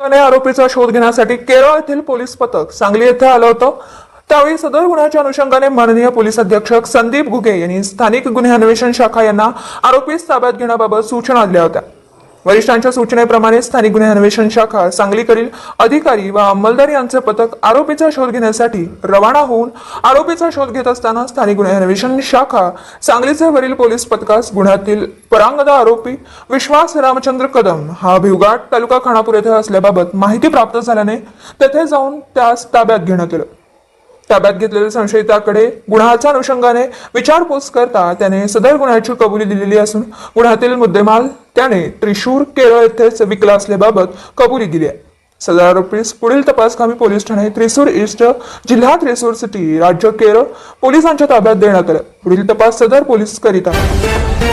आरोपीचा शोध घेण्यासाठी केरळ येथील पोलीस पथक सांगली येथे आलं होतं. त्यावेळी सदर गुन्ह्याच्या अनुषंगाने माननीय पोलीस अधीक्षक संदीप घुगे यांनी स्थानिक गुन्हे अन्वेषण शाखा यांना आरोपीस ताब्यात घेण्याबाबत सूचना दिल्या होत्या. वरिष्ठांच्या सूचनेप्रमाणे स्थानिक गुन्हे अन्वेषण शाखा सांगलीकडील अधिकारी व अंमलदार यांचे पथक आरोपीचा शोध घेण्यासाठी रवाना होऊन आरोपीचा शोध घेत असताना स्थानिक गुन्हे अन्वेषण शाखा सांगलीचे वरील पोलीस पथकास गुन्ह्यातील परांगदा आरोपी विश्वास रामचंद्र कदम हा भिवघाट तालुका खानापूर येथे असल्याबाबत माहिती प्राप्त झाल्याने तेथे जाऊन त्यास ताब्यात घेण्यात आलं. ताब्यात घेतलेल्या संशयिताकडे गुन्ह्याच्या अनुषंगाने विचारपूस करता त्याने सदर गुन्ह्याची कबुली दिलेली असून गुन्ह्यातील मुद्देमाल त्याने त्रिशूर केरळ येथेच विकला असल्याबाबत कबुली दिली आहे. सदर आरोपीस पुढील तपासकामी पोलीस ठाणे त्रिसूर ईस्ट जिल्हा त्रिसूर सिटी राज्य केरळ पोलिसांच्या ताब्यात देण्यात आलं. पुढील तपास सदर पोलीस करीत आहेत.